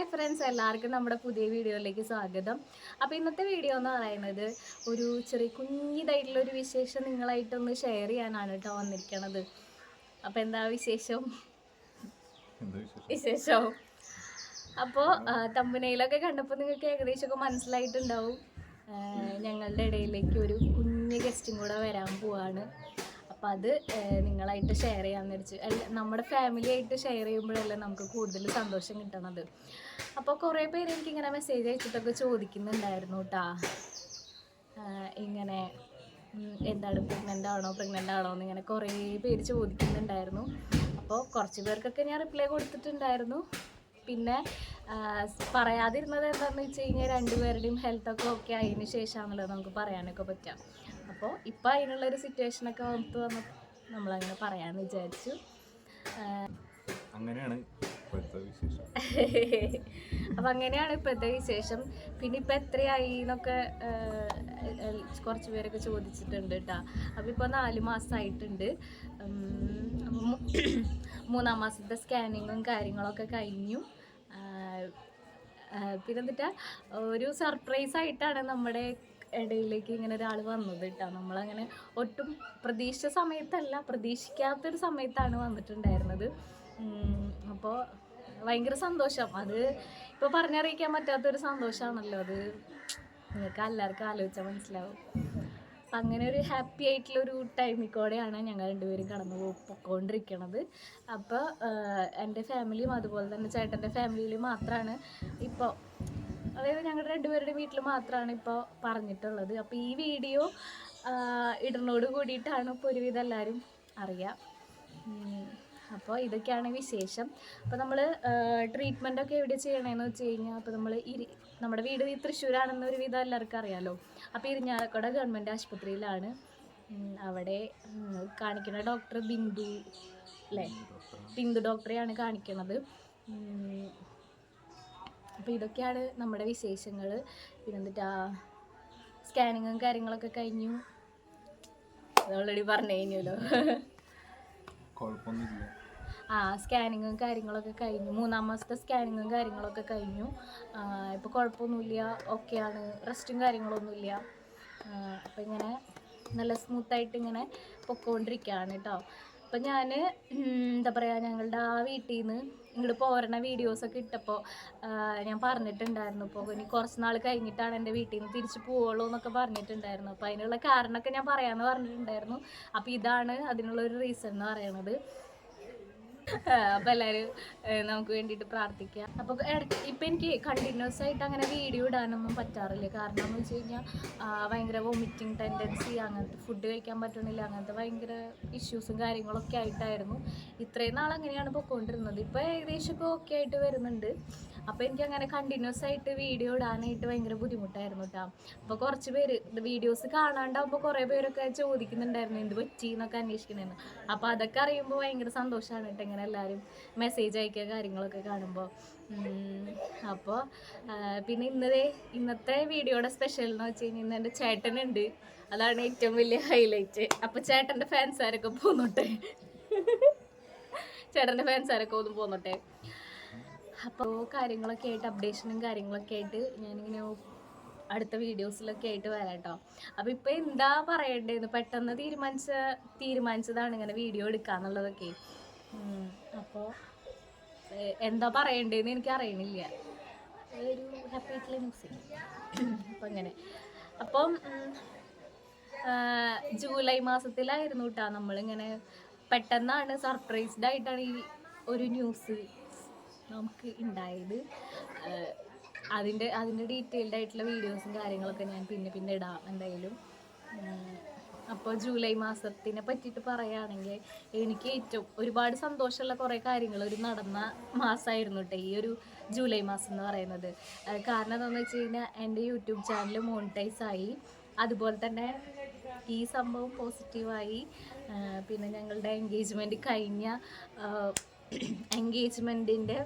Hi friends എല്ലാവർക്കും നമ്മുടെ പുതിയ വീഡിയോയിലേക്ക് സ്വാഗതം. അപ്പോൾ ഇന്നത്തെ വീഡിയോ എന്ന് പറയുന്നത് ഒരു ചെറിയ കുഞ്ഞിതായിട്ടുള്ള ഒരു വിശേഷം നിങ്ങളായിട്ടൊന്ന് ഷെയർ ചെയ്യാനാണ് കേട്ടോ വന്നിരിക്കണത്. അപ്പോൾ എന്താ വിശേഷം? വിശേഷം? അപ്പോൾ തമ്പനയിലൊക്കെ കണ്ടപ്പോൾ നിങ്ങൾക്ക് ഏകദേശമൊക്കെ മനസ്സിലായിട്ടുണ്ടാവും. ഞങ്ങളുടെ ഇടയിലേക്ക് ഒരു കുഞ്ഞ് ഗസ്റ്റും കൂടെ വരാൻ പോവാണ്. അപ്പം അത് നിങ്ങളായിട്ട് ഷെയർ ചെയ്യാമെന്ന് വിചാരിച്ചു. നമ്മുടെ ഫാമിലി ആയിട്ട് ഷെയർ ചെയ്യുമ്പോഴല്ലേ നമുക്ക് കൂടുതൽ സന്തോഷം കിട്ടണത്. അപ്പോൾ കുറേ പേര് എനിക്ക് ഇങ്ങനെ മെസ്സേജ് അയച്ചിട്ടൊക്കെ ചോദിക്കുന്നുണ്ടായിരുന്നു കേട്ടാ ഇങ്ങനെ എന്താണ് പ്രഗ്നന്റ് ആണോ പ്രഗ്നന്റ് ആണോ എന്ന് ഇങ്ങനെ കുറേ പേര് ചോദിക്കുന്നുണ്ടായിരുന്നു. അപ്പോൾ കുറച്ച് പേർക്കൊക്കെ ഞാൻ റിപ്ലൈ കൊടുത്തിട്ടുണ്ടായിരുന്നു. പിന്നെ പറയാതിരുന്നത് എന്താണെന്ന് വെച്ച് കഴിഞ്ഞാൽ രണ്ടുപേരുടെയും ഹെൽത്തൊക്കെ ഓക്കെ ആയതിനു ശേഷമാണല്ലോ നമുക്ക് പറയാനൊക്കെ പറ്റുക അപ്പോൾ ഇപ്പോൾ അതിനുള്ളൊരു സിറ്റുവേഷനൊക്കെ ഓർത്ത് വന്ന് നമ്മളങ്ങനെ പറയാമെന്ന് വിചാരിച്ചു. അങ്ങനെയാണ് അപ്പം അങ്ങനെയാണ് ഇപ്പോഴത്തെ വിശേഷം. പിന്നെ ഇപ്പം എത്രയായി എന്നൊക്കെ കുറച്ച് പേരൊക്കെ ചോദിച്ചിട്ടുണ്ട് കേട്ടോ അപ്പോൾ ഇപ്പോൾ നാല് മാസമായിട്ടുണ്ട് അപ്പം മൂന്നാം മാസത്തെ സ്കാനിങ്ങും കാര്യങ്ങളൊക്കെ കഴിഞ്ഞു. ആ, ആ, പിന്നെ എന്നിട്ട് ഒരു സർപ്രൈസ് ആയിട്ടാണ് നമ്മുടെ ഇടയിലേക്ക് ഇങ്ങനെ ഒരാൾ വന്നത് കേട്ടോ. നമ്മളങ്ങനെ ഒട്ടും പ്രതീക്ഷിച്ച സമയത്തല്ല പ്രതീക്ഷിക്കാത്തൊരു സമയത്താണ് വന്നിട്ടുണ്ടായിരുന്നത്. അപ്പോൾ ഭയങ്കര സന്തോഷം. അത് ഇപ്പോൾ പറഞ്ഞറിയിക്കാൻ പറ്റാത്തൊരു സന്തോഷമാണല്ലോ അത്. നിങ്ങൾക്ക് എല്ലാവർക്കും ആലോചിച്ചാൽ മനസ്സിലാവും. അങ്ങനെ ഒരു ഹാപ്പി ആയിട്ടുള്ളൊരു ടൈമിൽ കൂടെയാണ് ഞങ്ങൾ രണ്ടുപേരും കടന്നു പോയിക്കൊണ്ടിരിക്കണത് അപ്പോൾ എന്റെ ഫാമിലിയും അതുപോലെ തന്നെ ചേട്ടന്റെ ഫാമിലിയിൽ മാത്രമാണ് ഇപ്പോൾ അതായത് ഞങ്ങളുടെ രണ്ടുപേരുടെ വീട്ടിൽ മാത്രമാണ് ഇപ്പോൾ പറഞ്ഞിട്ടുള്ളത്. അപ്പോൾ ഈ വീഡിയോ ഇടുന്നോട് കൂടിയിട്ടാണ് ഇപ്പോൾ ഒരുവിധം എല്ലാവരും അറിയുക അപ്പോൾ ഇതൊക്കെയാണ് വിശേഷം. അപ്പോൾ നമ്മൾ ട്രീറ്റ്മെന്റ് ഒക്കെ എവിടെ ചെയ്യണമെന്ന് വെച്ച് കഴിഞ്ഞാൽ അപ്പോൾ നമ്മൾ ഇരി നമ്മുടെ വീട് ഈ തൃശ്ശൂരാണെന്ന് ഒരുവിധം എല്ലാവർക്കും അറിയാമല്ലോ അപ്പോൾ ഇരിഞ്ഞാലക്കുട ഗവൺമെന്റ് ആശുപത്രിയിലാണ്. അവിടെ കാണിക്കുന്ന ഡോക്ടർ ബിന്ദു അല്ലേ? ബിന്ദു ഡോക്ടറെയാണ് കാണിക്കുന്നത് അപ്പോൾ ഇതൊക്കെയാണ് നമ്മുടെ വിശേഷങ്ങൾ പിന്നെ എന്നിട്ട് ആ സ്കാനിങ്ങും കാര്യങ്ങളൊക്കെ കഴിഞ്ഞു. ഓൾറെഡി പറഞ്ഞു കഴിഞ്ഞല്ലോ. കുഴപ്പമൊന്നുമില്ല. ആ സ്കാനിങ്ങും കാര്യങ്ങളൊക്കെ കഴിഞ്ഞു. മൂന്നാം മാസത്തെ സ്കാനിങ്ങും കാര്യങ്ങളൊക്കെ കഴിഞ്ഞു. ഇപ്പോൾ കുഴപ്പമൊന്നുമില്ല. ഓക്കെയാണ്. റെസ്റ്റും കാര്യങ്ങളൊന്നുമില്ല. അപ്പോൾ ഇങ്ങനെ നല്ല സ്മൂത്തായിട്ട് ഇങ്ങനെ പൊക്കോണ്ടിരിക്കുകയാണ് കേട്ടോ അപ്പം ഞാൻ എന്താ പറയുക ഞങ്ങളുടെ ആ വീട്ടിൽ നിന്ന് ഇങ്ങോട്ട് പോരണ വീഡിയോസൊക്കെ ഇട്ടപ്പോൾ ഞാൻ പറഞ്ഞിട്ടുണ്ടായിരുന്നു. ഇപ്പോൾ ഇനി കുറച്ച് നാൾ കഴിഞ്ഞിട്ടാണ് എന്റെ വീട്ടിൽ നിന്ന് തിരിച്ച് പോവുള്ളൂ എന്നൊക്കെ പറഞ്ഞിട്ടുണ്ടായിരുന്നു. അപ്പോൾ അതിനുള്ള കാരണമൊക്കെ ഞാൻ പറയാമെന്ന് പറഞ്ഞിട്ടുണ്ടായിരുന്നു. അപ്പോൾ ഇതാണ് അതിനുള്ളൊരു റീസൺ എന്ന് പറയണത്. അപ്പോൾ എല്ലാവരും നമുക്ക് വേണ്ടിയിട്ട് പ്രാർത്ഥിക്കാം. അപ്പോൾ ഇപ്പം എനിക്ക് കണ്ടിന്യൂസ് ആയിട്ട് അങ്ങനെ വീഡിയോ ഇടാനൊന്നും പറ്റാറില്ല. കാരണം എന്ന് വെച്ച് കഴിഞ്ഞാൽ ഭയങ്കര വോമിറ്റിംഗ് ടെൻഡൻസി അങ്ങനത്തെ ഫുഡ് കഴിക്കാൻ പറ്റണില്ല അങ്ങനത്തെ ഭയങ്കര ഇഷ്യൂസും കാര്യങ്ങളൊക്കെ ആയിട്ടായിരുന്നു. ഇത്രയും നാൾ അങ്ങനെയാണ് പൊയ്ക്കൊണ്ടിരുന്നത് ഇപ്പോൾ ഇപ്പൊ ഓക്കെ ആയിട്ട് വരുന്നുണ്ട്. അപ്പോൾ എനിക്ക് അങ്ങനെ കണ്ടിന്യൂസ് ആയിട്ട് വീഡിയോ ഇടാനായിട്ട് ഭയങ്കര ബുദ്ധിമുട്ടായിരുന്നു കേട്ടോ അപ്പോൾ കുറച്ച് പേര് വീഡിയോസ് കാണാണ്ടാവുമ്പോൾ കുറേ പേരൊക്കെ ചോദിക്കുന്നുണ്ടായിരുന്നു എന്ത് പറ്റി? എന്നൊക്കെ അന്വേഷിക്കണേന്ന് അപ്പോൾ അതൊക്കെ അറിയുമ്പോൾ ഭയങ്കര സന്തോഷമാണ് കേട്ടോ എല്ലാവരും മെസ്സേജ് അയക്കുക കാര്യങ്ങളൊക്കെ കാണുമ്പോൾ അപ്പോൾ പിന്നെ ഇന്നതേ ഇന്നത്തെ വീഡിയോയുടെ സ്പെഷ്യൽ എന്ന് വെച്ച് കഴിഞ്ഞാൽ ഇന്ന് എന്റെ ചേട്ടനുണ്ട്. അതാണ് ഏറ്റവും വലിയ ഹൈലൈറ്റ് അപ്പോൾ ചേട്ടന്റെ ഫാൻസാരൊക്കെ പോന്നോട്ടെ? ചേട്ടന്റെ ഫാൻസാരൊക്കെ ഒന്ന് പോന്നോട്ടെ? അപ്പോൾ കാര്യങ്ങളൊക്കെ ആയിട്ട് അപ്ഡേഷനും കാര്യങ്ങളൊക്കെ ആയിട്ട് ഞാനിങ്ങനെ അടുത്ത വീഡിയോസിലൊക്കെ ആയിട്ട് വരാം കേട്ടോ അപ്പോൾ ഇപ്പോൾ എന്താ പറയണ്ടേന്ന് പെട്ടെന്ന് തീരുമാനിച്ച തീരുമാനിച്ചതാണ് ഇങ്ങനെ വീഡിയോ എടുക്കാന്നുള്ളതൊക്കെ. അപ്പോൾ എന്താ പറയണ്ടേന്ന് എനിക്ക് അറിയണില്ല ഒരു ഹാപ്പി ആയിട്ടുള്ള ന്യൂസ് അപ്പം അങ്ങനെ അപ്പം ജൂലൈ മാസത്തിലായിരുന്നു കേട്ടോ നമ്മളിങ്ങനെ പെട്ടെന്നാണ് സർപ്രൈസ്ഡ് ആയിട്ടാണ് ഈ ഒരു ന്യൂസ് നമുക്ക് ഉണ്ടായത് അതിന്റെ അതിന്റെ ഡീറ്റെയിൽഡ് ആയിട്ടുള്ള വീഡിയോസും കാര്യങ്ങളൊക്കെ ഞാൻ പിന്നെ പിന്നെ ഇടാം എന്തായാലും. അപ്പോൾ ജൂലൈ മാസത്തിനെ പറ്റിയിട്ട് പറയുകയാണെങ്കിൽ എനിക്ക് ഏറ്റവും ഒരുപാട് സന്തോഷമുള്ള കുറേ കാര്യങ്ങൾ ഒരു നടന്ന മാസമായിരുന്നു കേട്ടോ ഈ ഒരു ജൂലൈ മാസം എന്ന് പറയുന്നത്. കാരണം എന്താണെന്ന് വെച്ച് കഴിഞ്ഞാൽ എന്റെ യൂട്യൂബ് ചാനൽ മോണിറ്റൈസ് ആയി. അതുപോലെ തന്നെ ഈ സംഭവം പോസിറ്റീവായി പിന്നെ ഞങ്ങളുടെ എൻഗേജ്മെന്റ് കഴിഞ്ഞ എൻഗേജ്മെന്റിന്റെ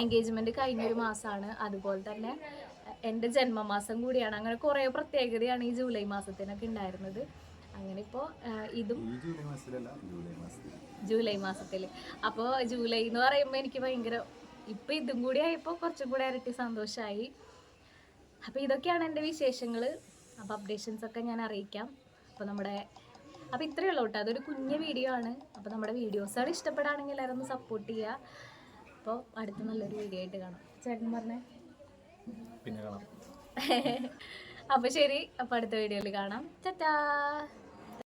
എൻഗേജ്മെന്റ് കഴിഞ്ഞൊരു മാസമാണ് അതുപോലെ തന്നെ എന്റെ ജന്മമാസം കൂടിയാണ്. അങ്ങനെ കുറേ പ്രത്യേകതയാണ് ഈ ജൂലൈ മാസത്തിനൊക്കെ ഉണ്ടായിരുന്നത്. അങ്ങനെ ഇപ്പോൾ ഇതും ജൂലൈ മാസത്തിൽ അപ്പോൾ ജൂലൈ എന്ന് പറയുമ്പോൾ എനിക്ക് ഭയങ്കര ഇപ്പം ഇതും കൂടി ആയപ്പോൾ കുറച്ചും കൂടി ഇരട്ടി സന്തോഷമായി അപ്പോൾ ഇതൊക്കെയാണ് എന്റെ വിശേഷങ്ങൾ അപ്പോൾ അപ്ഡേഷൻസ് ഒക്കെ ഞാൻ അറിയിക്കാം. അപ്പോൾ നമ്മുടെ അപ്പോൾ ഇത്രയേ ഉള്ളൂ കേട്ടോ. അതൊരു കുഞ്ഞ് വീഡിയോ ആണ്. അപ്പോൾ നമ്മുടെ വീഡിയോസുകൾ ഇഷ്ടപ്പെടുകയാണെങ്കിൽ എല്ലാവരും സപ്പോർട്ട് ചെയ്യുക. അപ്പോൾ അടുത്ത നല്ലൊരു വീഡിയോ ആയിട്ട് കാണാം. ചേട്ടൻ പറഞ്ഞേ? പിന്നെ കാണാം. അപ്പൊ ശരി അപ്പൊ അടുത്ത വീഡിയോയിൽ കാണാം. ചറ്റാ